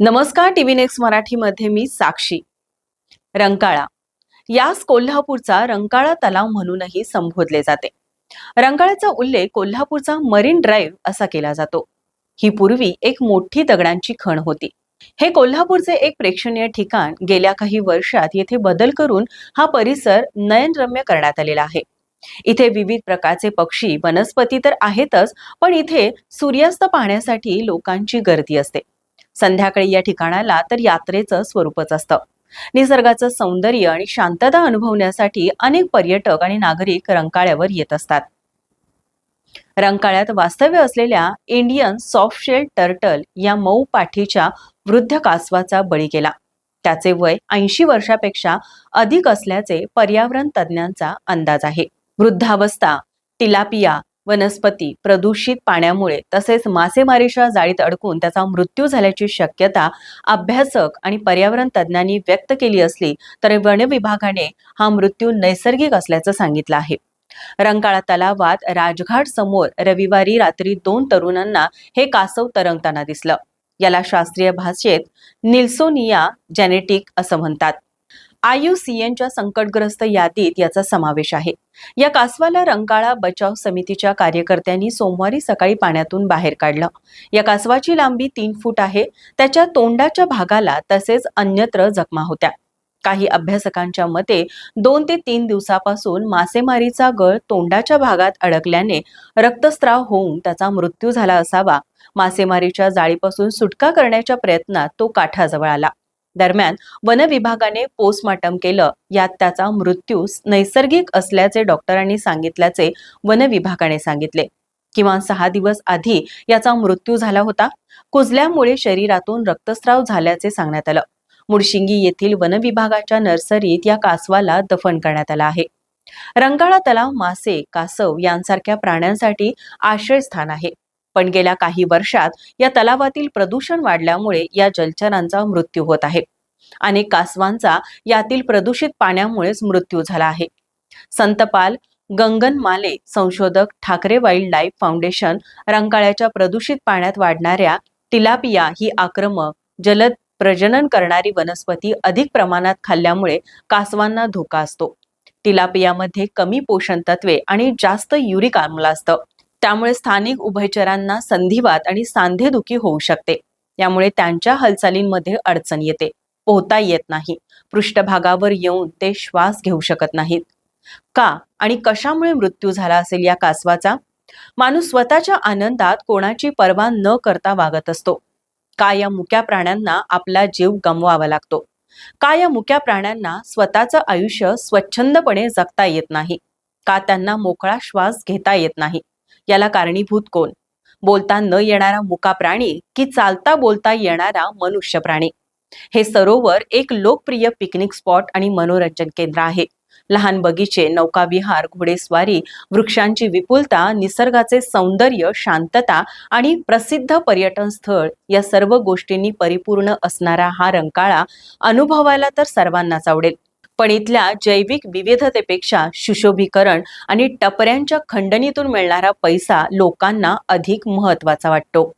नमस्कार TV next मराठीमध्ये मी साक्षी. रंकाळा. यास कोल्हापूरचा रंकाळा तलाव म्हणूनही संबोधले जाते. रंकाळ्याचा उल्लेख कोल्हापूरचा मरीन ड्राईव्ह असा केला जातो. ही पूर्वी एक मोठी दगडांची खण होती. हे कोल्हापूरचे एक प्रेक्षणीय ठिकाण गेल्या काही वर्षात येथे बदल करून हा परिसर नयनरम्य करण्यात आलेला आहे. इथे विविध प्रकारचे पक्षी वनस्पती तर आहेतच पण इथे सूर्यास्त पाहण्यासाठी लोकांची गर्दी असते. संध्याकाळी या ठिकाणाला तर यात्रेचं स्वरूपच असतं. निसर्गाचं सौंदर्य आणि शांतता अनुभवण्यासाठी अनेक पर्यटक आणि नागरिक रंकाळ्यावर येत असतात. रंकाळ्यात वास्तव्य असलेल्या इंडियन सॉफ्टशेल टर्टल या मऊ पाठीच्या वृद्ध कासवाचा बळी गेला. त्याचे वय ऐंशी वर्षापेक्षा अधिक असल्याचे पर्यावरण तज्ज्ञांचा अंदाज आहे. वृद्धावस्था टिलापिया वनस्पती प्रदूषित पाण्यामुळे तसेच मासेमारीच्या जाळीत अडकून त्याचा मृत्यू झाल्याची शक्यता अभ्यासक आणि पर्यावरण तज्ज्ञांनी व्यक्त केली असली तर वन विभागाने हा मृत्यू नैसर्गिक असल्याचं सांगितलं आहे. रंकाळा तलावात राजघाट समोर रविवारी रात्री दोन तरुणांना हे कासव तरंगताना दिसलं. याला शास्त्रीय भाषेत निल्सोनिया जेनेटिक असं म्हणतात. आयुसीएनच्या संकटग्रस्त यादीत याचा समावेश आहे. या कासवाला रंकाळा बचाव समितीच्या कार्यकर्त्यांनी सोमवारी सकाळी पाण्यातून बाहेर काढलं. या कासवाची लांबी तीन फूट आहे. त्याच्या तोंडाच्या भागाला तसेच अन्यत्र जखमा होत्या. काही अभ्यासकांच्या मते दोन ते तीन दिवसापासून मासेमारीचा गळ तोंडाच्या भागात अडकल्याने रक्तस्राव होऊन त्याचा मृत्यू झाला असावा. मासेमारीच्या जाळीपासून सुटका करण्याच्या प्रयत्नात तो काठाजवळ आला. दरम्यान वन विभागाने पोस्टमार्टम केलं. यात त्याचा मृत्यू नैसर्गिक असल्याचे डॉक्टरांनी सांगितल्याचे वन विभागाने सांगितले. किमान सहा दिवस आधी याचा मृत्यू झाला होता. कुजल्यामुळे शरीरातून रक्तस्राव झाल्याचे सांगण्यात आलं. मुडशिंगी येथील वन विभागाच्या नर्सरीत या कासवाला दफन करण्यात आला आहे. रंगाळा तलाव मासे कासव यांसारख्या प्राण्यांसाठी आश्रयस्थान आहे. पण गेल्या काही वर्षात या तलावातील प्रदूषण वाढल्यामुळे या जलचरांचा मृत्यू होत आहे. अनेक कासवांचा यातील प्रदूषित पाण्यामुळेच मृत्यू झाला आहे. संतपाल गंगन माले संशोधक ठाकरे वाईल्ड लाईफ फाउंडेशन रंकाळ्याच्या प्रदूषित पाण्यात वाढणाऱ्या टिलापिया ही आक्रमक जलद प्रजनन करणारी वनस्पती अधिक प्रमाणात खाल्ल्यामुळे कासवांना धोका असतो. टिलापियामध्ये कमी पोषण तत्वे आणि जास्त युरिक आम्ल असतं. त्यामुळे स्थानिक उभयचरांना संधिवात आणि सांधेदुखी होऊ शकते. यामुळे त्यांच्या हालचालींमध्ये अडचण येते. पोहता येत नाही. पृष्ठभागावर येऊन ते श्वास घेऊ शकत नाहीत. का आणि कशामुळे मृत्यू झाला असेल या कासवाचा? माणूस स्वतःच्या आनंदात कोणाची पर्वा न करता वागत असतो. का या मुक्या प्राण्यांना आपला जीव गमवावा लागतो? का या मुक्या प्राण्यांना स्वतःचं आयुष्य स्वच्छंदपणे जगता येत नाही? का त्यांना मोकळा श्वास घेता येत नाही? याला कारणीभूत कोण? बोलता न येणारा मुका प्राणी की चालता बोलता येणारा मनुष्य प्राणी? हे सरोवर एक लोकप्रिय पिकनिक स्पॉट आणि मनोरंजन केंद्र आहे. लहान बगीचे नौकाविहार घोडेस्वारी वृक्षांची विपुलता निसर्गाचे सौंदर्य शांतता आणि प्रसिद्ध पर्यटन स्थळ या सर्व गोष्टींनी परिपूर्ण असणारा हा रंकाळा अनुभवायला तर सर्वांनाच आवडेल. पण इथल्या जैविक विविधतेपेक्षा सुशोभीकरण आणि टपऱ्यांच्या खंडणीतून मिळणारा पैसा लोकांना अधिक महत्त्वाचा वाटतो.